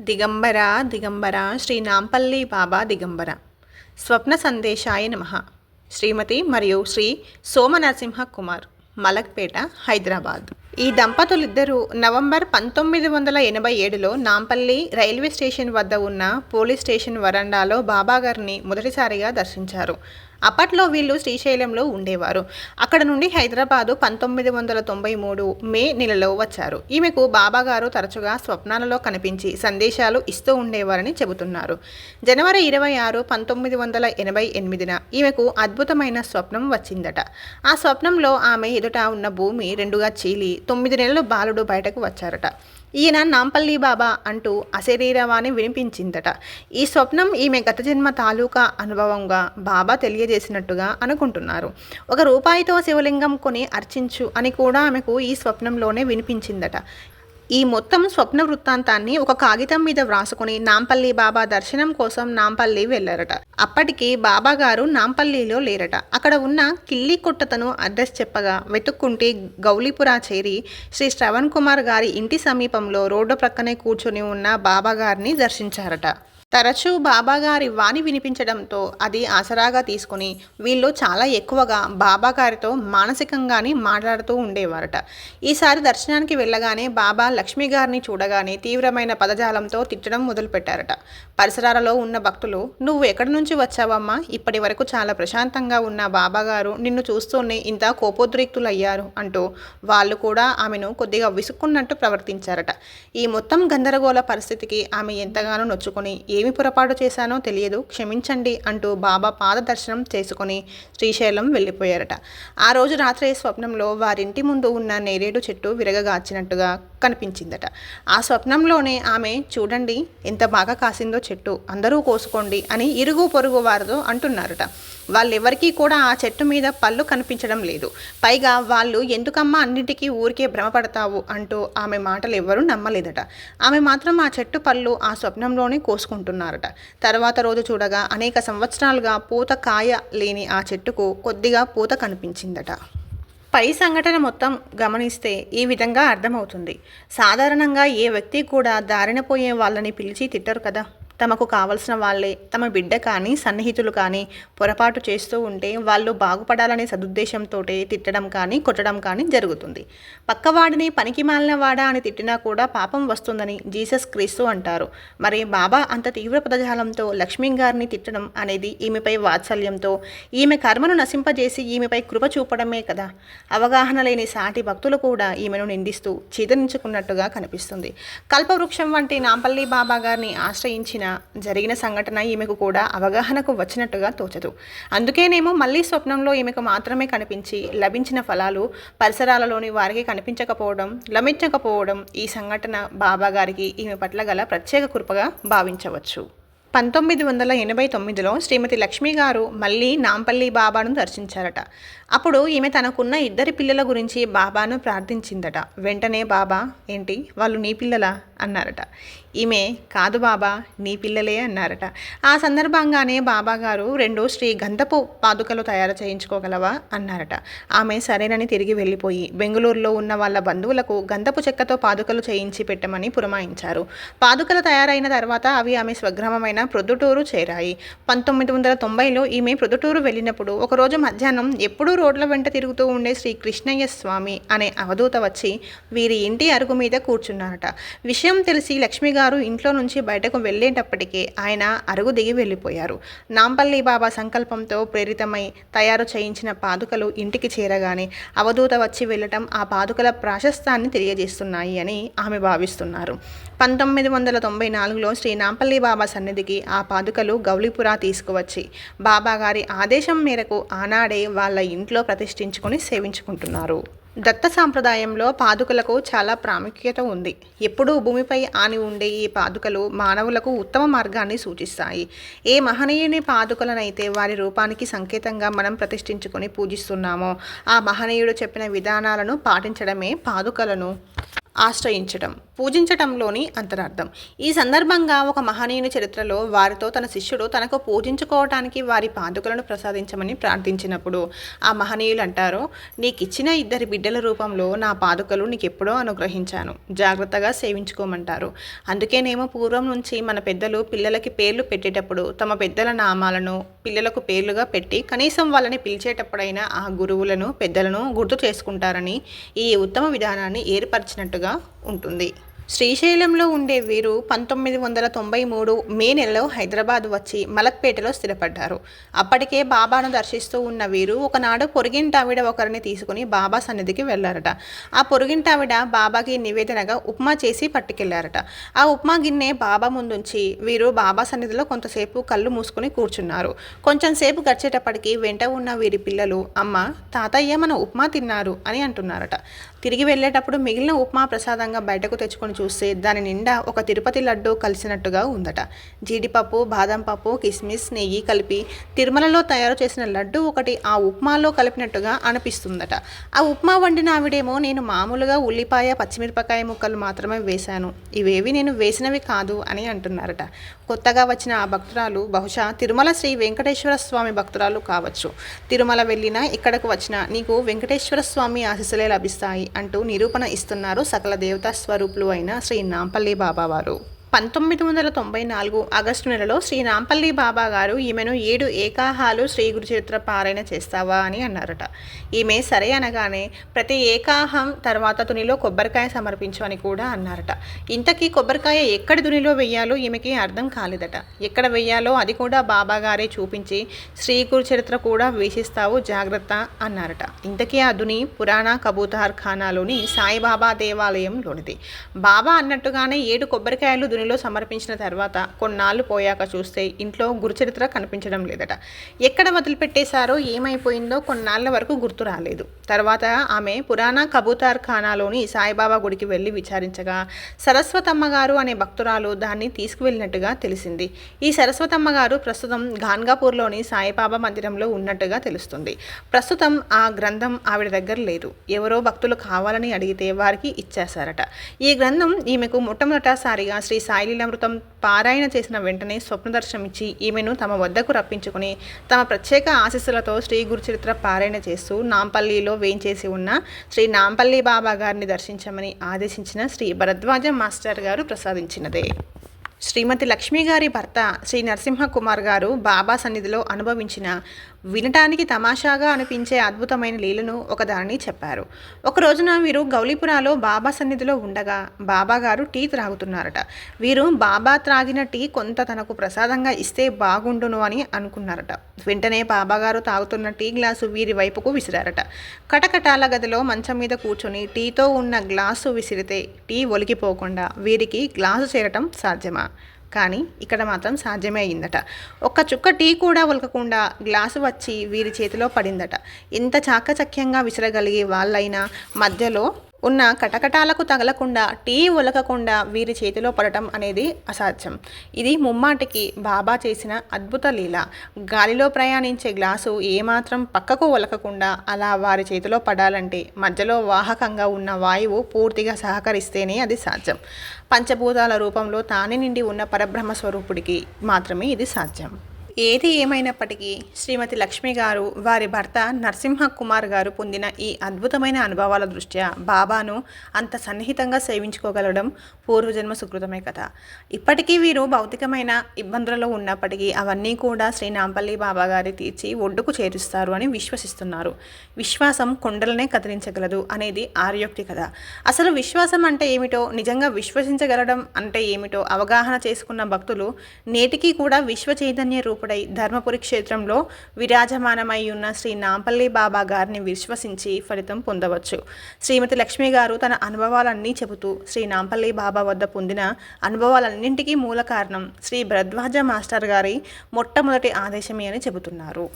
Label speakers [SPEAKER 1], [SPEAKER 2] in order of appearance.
[SPEAKER 1] దిగంబర దిగంబర శ్రీ నాంపల్లి బాబా దిగంబర స్వప్న సందేశాయ నమ శ్రీమతి మరియు శ్రీ సోమనరసింహ కుమార్ మలక్పేట హైదరాబాద్. ఈ దంపతులిద్దరూ నవంబర్ పంతొమ్మిది వందల ఎనభై ఏడులో నాంపల్లి రైల్వే స్టేషన్ వద్ద ఉన్న పోలీస్ స్టేషన్ వరండాలో బాబాగారిని మొదటిసారిగా దర్శించారు. అప్పట్లో వీళ్ళు శ్రీశైలంలో ఉండేవారు. అక్కడ నుండి హైదరాబాదు పంతొమ్మిది వందల తొంభై మూడు మే నెలలో వచ్చారు. ఈమెకు బాబాగారు తరచుగా స్వప్నాలలో కనిపించి సందేశాలు ఇస్తూ ఉండేవారని చెబుతున్నారు. జనవరి ఇరవై ఆరు పంతొమ్మిది వందల ఎనభై ఎనిమిదిన ఈమెకు అద్భుతమైన స్వప్నం వచ్చిందట. ఆ స్వప్నంలో ఆమె ఎదుట ఉన్న భూమి రెండుగా చీలి తొమ్మిది నెలలు బాలుడు బయటకు వచ్చారట. ఈయన నాంపల్లి బాబా అంటూ అశరీరవాణి వినిపించిందట. ఈ స్వప్నం ఈమె గత జన్మ తాలూకా అనుభవంగా బాబా తెలియజేసినట్టుగా అనుకుంటున్నారు. ఒక రూపాయితో శివలింగం కొని అర్చించు అని కూడా ఆమెకు ఈ స్వప్నంలోనే వినిపించిందట. ఈ మొత్తం స్వప్న వృత్తాంతాన్ని ఒక కాగితం మీద వ్రాసుకుని నాంపల్లి బాబా దర్శనం కోసం నాంపల్లి వెళ్ళారట. అప్పటికి బాబా గారు నాంపల్లిలో లేరట. అక్కడ ఉన్న కిల్లి కొట్టతను అడ్రస్ చెప్పగా వెతుక్కుంటే గౌలీపురా చేరి శ్రీ శ్రవణ్ కుమార్ గారి ఇంటి సమీపంలో రోడ్డు ప్రక్కనే కూర్చొని ఉన్న బాబా గారిని దర్శించారట. తరచూ బాబాగారి వాణి వినిపించడంతో అది ఆసరాగా తీసుకుని వీళ్ళు చాలా ఎక్కువగా బాబాగారితో మానసికంగానే మాట్లాడుతూ ఉండేవారట. ఈసారి దర్శనానికి వెళ్ళగానే బాబా లక్ష్మి గారిని చూడగానే తీవ్రమైన పదజాలంతో తిట్టడం మొదలుపెట్టారట. పరిసరాలలో ఉన్న భక్తులు నువ్వు ఎక్కడి నుంచి వచ్చావమ్మా? ఇప్పటి వరకు చాలా ప్రశాంతంగా ఉన్న బాబాగారు నిన్ను చూస్తూనే ఇంత కోపోద్రిక్తులయ్యారు అంటూ వాళ్ళు కూడా ఆమెను కొద్దిగా విసుక్కున్నట్టు ప్రవర్తించారట. ఈ మొత్తం గందరగోళ పరిస్థితికి ఆమె ఎంతగానో నొచ్చుకొని ఏమి పొరపాటు చేశానో తెలియదు క్షమించండి అంటూ బాబా పాద దర్శనం చేసుకుని శ్రీశైలం వెళ్ళిపోయారట. ఆ రోజు రాత్రి స్వప్నంలో వారింటి ముందు ఉన్న నేరేడు చెట్టు విరగగాచినట్టుగా కనిపించిందట. ఆ స్వప్నంలోనే ఆమె చూడండి ఎంత బాగా కాసిందో చెట్టు అందరూ కోసుకోండి అని ఇరుగు పొరుగు వారితో అంటున్నారట. వాళ్ళెవరికీ కూడా ఆ చెట్టు మీద పళ్ళు కనిపించడం లేదు. పైగా వాళ్ళు ఎందుకమ్మా అన్నిటికీ ఊరికే భ్రమపడతావు అంటూ ఆమె మాటలు ఎవ్వరూ నమ్మలేదట. ఆమె మాత్రం ఆ చెట్టు పళ్ళు ఆ స్వప్నంలోనే కోసుకుంటున్నారట తర్వాత రోజు చూడగా అనేక సంవత్సరాలుగా పూత కాయ లేని ఆ చెట్టుకు కొద్దిగా పూత కనిపించిందట. పై సంఘటన మొత్తం గమనిస్తే ఈ విధంగా అర్థమవుతుంది. సాధారణంగా ఏ వ్యక్తి కూడా దారిన పోయే వాళ్ళని పిలిచి తిట్టరు కదా. తమకు కావలసిన వాళ్ళే తమ బిడ్డ కానీ సన్నిహితులు కానీ పొరపాటు చేస్తూ ఉంటే వాళ్ళు బాగుపడాలనే సదుద్దేశంతో తిట్టడం కానీ కొట్టడం కానీ జరుగుతుంది. పక్కవాడిని పనికి మాలిన వాడా అని తిట్టినా కూడా పాపం వస్తుందని జీసస్ క్రీస్తు అంటారు. మరి బాబా అంత తీవ్ర పదజాలంతో లక్ష్మీ గారిని తిట్టడం అనేది ఈమెపై వాత్సల్యంతో ఈమె కర్మను నశింపజేసి ఈమెపై కృప చూపడమే కదా. అవగాహన లేని సాటి భక్తులు కూడా ఈమెను నిందిస్తూ చీదరించుకున్నట్టుగా కనిపిస్తుంది. కల్పవృక్షం వంటి నాంపల్లి బాబా గారిని ఆశ్రయించిన జరిగిన సంఘటన ఈమెకు కూడా అవగాహనకు వచ్చినట్టుగా తోచదు. అందుకేనేమో మళ్ళీ స్వప్నంలో ఈమెకు మాత్రమే కనిపించి లభించిన ఫలాలు పరిసరాలలోని వారికి కనిపించకపోవడం లభించకపోవడం ఈ సంఘటన బాబా గారికి ఈమె పట్ల గల ప్రత్యేక కృపగా భావించవచ్చు. పంతొమ్మిది వందల ఎనభై తొమ్మిదిలో శ్రీమతి లక్ష్మి గారు మళ్ళీ నాంపల్లి బాబాను దర్శించారట. అప్పుడు ఈమె తనకున్న ఇద్దరి పిల్లల గురించి బాబాను ప్రార్థించిందట. వెంటనే బాబా ఏంటి? వాళ్ళు నీ పిల్లలా? అన్నారట. ఈమె కాదు బాబా నీ పిల్లలే అన్నారట. ఆ సందర్భంగానే బాబాగారు రెండు శ్రీ గంధపు పాదుకలు తయారు చేయించుకోగలవా అన్నారట. ఆమె సరేనని తిరిగి వెళ్ళిపోయి బెంగళూరులో ఉన్న వాళ్ళ బంధువులకు గంధపు చెక్కతో పాదుకలు చేయించి పెట్టమని పురమాయించారు. పాదుకలు తయారైన తర్వాత అవి ఆమె స్వగ్రామమైన ప్రొద్దుటూరు చేరాయి. పంతొమ్మిది వందల తొంభైలో ఈమె ప్రొద్దుటూరు వెళ్ళినప్పుడు ఒకరోజు మధ్యాహ్నం ఎప్పుడూ రోడ్ల వెంట తిరుగుతూ ఉండే శ్రీ కృష్ణయ్య స్వామి అనే అవధూత వచ్చి వీరి ఇంటి అరుగు మీద కూర్చున్నారట. విషయం తెలిసి లక్ష్మి గారు ఇంట్లో నుంచి బయటకు వెళ్ళేటప్పటికే ఆయన అరుగు దిగి వెళ్ళిపోయారు. నాంపల్లి బాబా సంకల్పంతో ప్రేరితమై తయారు చేయించిన పాదుకలు ఇంటికి చేరగానే అవధూత వచ్చి వెళ్ళటం ఆ పాదుకల ప్రాశస్తాన్ని తెలియజేస్తున్నాయి అని ఆమె భావిస్తున్నారు. పంతొమ్మిది వందల తొంభై నాలుగులో శ్రీ నాంపల్లి బాబా సన్నిధికి ఆ పాదుకలు గౌలిపురా తీసుకువచ్చి బాబా గారి ఆదేశం మేరకు ఆనాడే వాళ్ళ ఇంట్లో ప్రతిష్ఠించుకొని సేవించుకుంటున్నారు. దత్త సాంప్రదాయంలో పాదుకలకు చాలా ప్రాముఖ్యత ఉంది. ఎప్పుడూ భూమిపై ఆని ఉండే ఈ పాదుకలు మానవులకు ఉత్తమ మార్గాన్ని సూచిస్తాయి. ఏ మహనీయుని పాదుకలనైతే వారి రూపానికి సంకేతంగా మనం ప్రతిష్ఠించుకొని పూజిస్తున్నామో ఆ మహనీయుడు చెప్పిన విధానాలను పాటించడమే పాదుకలను ఆశ్రయించడం. పూజించటంలోని అంతరార్థం. ఈ సందర్భంగా ఒక మహనీయుని చరిత్రలో వారితో తన శిష్యుడు తనకు పూజించుకోవటానికి వారి పాదుకలను ప్రసాదించమని ప్రార్థించినప్పుడు ఆ మహనీయులు అంటారు నీకిచ్చిన ఇద్దరి బిడ్డల రూపంలో నా పాదుకలు నీకెప్పుడో అనుగ్రహించాను. జాగ్రత్తగా సేవించుకోమంటారు. అందుకేనేమో పూర్వం నుంచి మన పెద్దలు పిల్లలకి పేర్లు పెట్టేటప్పుడు తమ పెద్దల నామాలను పిల్లలకు పేర్లుగా పెట్టి కనీసం వాళ్ళని పిలిచేటప్పుడైనా ఆ గురువులను పెద్దలను గుర్తు చేసుకుంటారని ఈ ఉత్తమ విధానాన్ని ఏర్పరిచినట్టుగా ఉంటుంది. శ్రీశైలంలో ఉండే వీరు పంతొమ్మిది వందల తొంభై మూడు మే నెలలో హైదరాబాద్ వచ్చి మలక్పేటలో స్థిరపడ్డారు. అప్పటికే బాబాను దర్శిస్తూ ఉన్న వీరు ఒకనాడు పొరుగింటావిడ ఒకరిని తీసుకుని బాబా సన్నిధికి వెళ్ళారట. ఆ పొరుగింటావిడ బాబాకి నివేదనగా ఉప్మా చేసి పట్టుకెళ్ళారట. ఆ ఉప్మా గిన్నె బాబా ముందుంచి వీరు బాబా సన్నిధిలో కొంతసేపు కళ్ళు మూసుకుని కూర్చున్నారు. కొంచెం సేపు గడిచేటప్పటికి వెంట ఉన్న వీరి పిల్లలు అమ్మ తాతయ్య మన ఉప్మా తిన్నారు అని అంటున్నారట. తిరిగి వెళ్ళేటప్పుడు మిగిలిన ఉప్మా ప్రసాదంగా బయటకు తెచ్చుకొని చూస్తే దాని నిండా ఒక తిరుపతి లడ్డు కలిసినట్టుగా ఉందట. జీడిపప్పు బాదం పప్పు కిస్మిస్ నెయ్యి కలిపి తిరుమలలో తయారు చేసిన లడ్డు ఒకటి ఆ ఉప్మాలో కలిపినట్టుగా అనిపిస్తుందట. ఆ ఉప్మా వండిన ఆవిడేమో నేను మామూలుగా ఉల్లిపాయ పచ్చిమిరపకాయ ముక్కలు మాత్రమే వేశాను. ఇవేవి నేను వేసినవి కాదు అని అంటున్నారట. కొత్తగా వచ్చిన ఆ భక్తురాలు బహుశా తిరుమల శ్రీ వెంకటేశ్వర స్వామి భక్తురాలు కావచ్చు. తిరుమల వెళ్ళినా ఇక్కడకు వచ్చినా నీకు వెంకటేశ్వర స్వామి ఆశీస్సులే లభిస్తాయి అంటూ నిరూపణ ఇస్తున్నారు సకల దేవతా స్వరూపులు అయిన శ్రీ నాంపల్లి బాబావారు. పంతొమ్మిది వందల తొంభై నాలుగు ఆగస్టు నెలలో శ్రీ రాంపల్లి బాబా గారు ఈమెను ఏడు ఏకాహాలు శ్రీ గురుచరిత్ర పారాయణ చేస్తావా అని అన్నారట. ఈమె సరే అనగానే ప్రతి ఏకాహం తర్వాత తునిలో కొబ్బరికాయ సమర్పించు అని కూడా అన్నారట. ఇంతకీ కొబ్బరికాయ ఎక్కడ దునిలో వెయ్యాలో ఈమెకి అర్థం కాలేదట. ఎక్కడ వెయ్యాలో అది కూడా బాబా గారే చూపించి శ్రీ గురుచరిత్ర కూడా వీక్షిస్తావు జాగ్రత్త అన్నారట. ఇంతకీ ఆ దుని పురాణ కబూతార్ ఖానాలోని సాయిబాబా దేవాలయంలోనిది. బాబా అన్నట్టుగానే ఏడు కొబ్బరికాయలు దునిలో సమర్పించిన తర్వాత కొన్నాళ్ళు పోయాక చూస్తే ఇంట్లో గురుచరిత్ర కనిపించడం లేదట. ఎక్కడ వదిలిపెట్టేశారో ఏమైపోయిందో కొన్నాళ్ళ వరకు గుర్తు రాలేదు. తర్వాత ఆమె పురాణ కబూతార్ ఖానాలోని సాయిబాబా గుడికి వెళ్ళి విచారించగా సరస్వతమ్మ గారు అనే భక్తురాలు దాన్ని తీసుకువెళ్ళినట్టుగా తెలిసింది. ఈ సరస్వతమ్మ గారు ప్రస్తుతం గాన్గాపూర్లోని సాయిబాబా మందిరంలో ఉన్నట్టుగా తెలుస్తుంది. ప్రస్తుతం ఆ గ్రంథం ఆవిడ దగ్గర లేదు. ఎవరో భక్తులు కావాలని అడిగితే వారికి ఇచ్చేశారట. ఈ గ్రంథం ఈమెకు మొట్టమొదటిసారిగా శ్రీ సాయిలీలామృతం పారాయణ చేసిన వెంటనే స్వప్న దర్శనమిచ్చి ఈమెను తమ వద్దకు రప్పించుకుని తమ ప్రత్యేక ఆశీస్సులతో శ్రీ గురుచరిత్ర పారాయణ చేస్తూ నాంపల్లిలో వేయించేసి ఉన్న శ్రీ నాంపల్లి బాబా గారిని దర్శించమని ఆదేశించిన శ్రీ భరద్వాజ మాస్టర్ గారు ప్రసాదించినదే. శ్రీమతి లక్ష్మీ గారి భర్త శ్రీ నరసింహ కుమార్ గారు బాబా సన్నిధిలో అనుభవించిన వినటానికి తమాషాగా అనిపించే అద్భుతమైన లీలను ఒకదానిని చెప్పారు. ఒక రోజున వీరు గౌలీపురాలో బాబా సన్నిధిలో ఉండగా బాబా గారు టీ త్రాగుతున్నారట. వీరు బాబా త్రాగిన టీ కొంత తనకు ప్రసాదంగా ఇస్తే బాగుండును అని అనుకున్నారట. వెంటనే బాబాగారు తాగుతున్న టీ గ్లాసు వీరి వైపుకు విసిరారట. కటకటాల గదిలో మంచం మీద కూర్చొని టీతో ఉన్న గ్లాసు విసిరితే టీ ఒలికిపోకుండా వీరికి గ్లాసు చేరటం సాధ్యమా? కానీ ఇక్కడ మాత్రం సాధ్యమే అయిందట ఒక్క చుక్క టీ కూడా ఉలకకుండా గ్లాసు వచ్చి వీరి చేతిలో పడిందట. ఎంత చాకచక్యంగా విసరగలిగే వాళ్ళైనా మధ్యలో ఉన్న కటకటాలకు తగలకుండా టీ ఒలకకుండా వీరి చేతిలో పడటం అనేది అసాధ్యం. ఇది ముమ్మాటికి బాబా చేసిన అద్భుత లీల. గాలిలో ప్రయాణించే గ్లాసు ఏమాత్రం పక్కకు ఒలకకుండా అలా వారి చేతిలో పడాలంటే మధ్యలో వాహకంగా ఉన్న వాయువు పూర్తిగా సహకరిస్తేనే అది సాధ్యం. పంచభూతాల రూపంలో తానే నిండి ఉన్న పరబ్రహ్మ స్వరూపుడికి మాత్రమే ఇది సాధ్యం. ఏది ఏమైనప్పటికీ శ్రీమతి లక్ష్మి గారు వారి భర్త నరసింహ కుమార్ గారు పొందిన ఈ అద్భుతమైన అనుభవాల దృష్ట్యా బాబాను అంత సన్నిహితంగా సేవించుకోగలడం పూర్వజన్మ సుకృతమే కదా. ఇప్పటికీ వీరు భౌతికమైన ఇబ్బందులలో ఉన్నప్పటికీ అవన్నీ కూడా శ్రీ నాంపల్లి బాబా గారి తీర్చి ఒడ్డుకు చేరుస్తారు అని విశ్వసిస్తున్నారు. విశ్వాసం కొండలనే కదిలించగలదు అనేది ఆర్యోక్తి కదా అసలు విశ్వాసం అంటే ఏమిటో నిజంగా విశ్వసించగలడం అంటే ఏమిటో అవగాహన చేసుకున్న భక్తులు నేటికి కూడా విశ్వ చైతన్య రూప స్వరూపుడై ధర్మపురి క్షేత్రంలో విరాజమానమై ఉన్న శ్రీ నాంపల్లి బాబా గారిని విశ్వసించి ఫలితం పొందవచ్చు. శ్రీమతి లక్ష్మి గారు తన అనుభవాలన్నీ చెబుతూ శ్రీ నాంపల్లి బాబా వద్ద పొందిన అనుభవాలన్నింటికీ మూల కారణం శ్రీ భరద్వాజ మాస్టర్ గారి మొట్టమొదటి ఆదేశమే అని చెబుతున్నారు.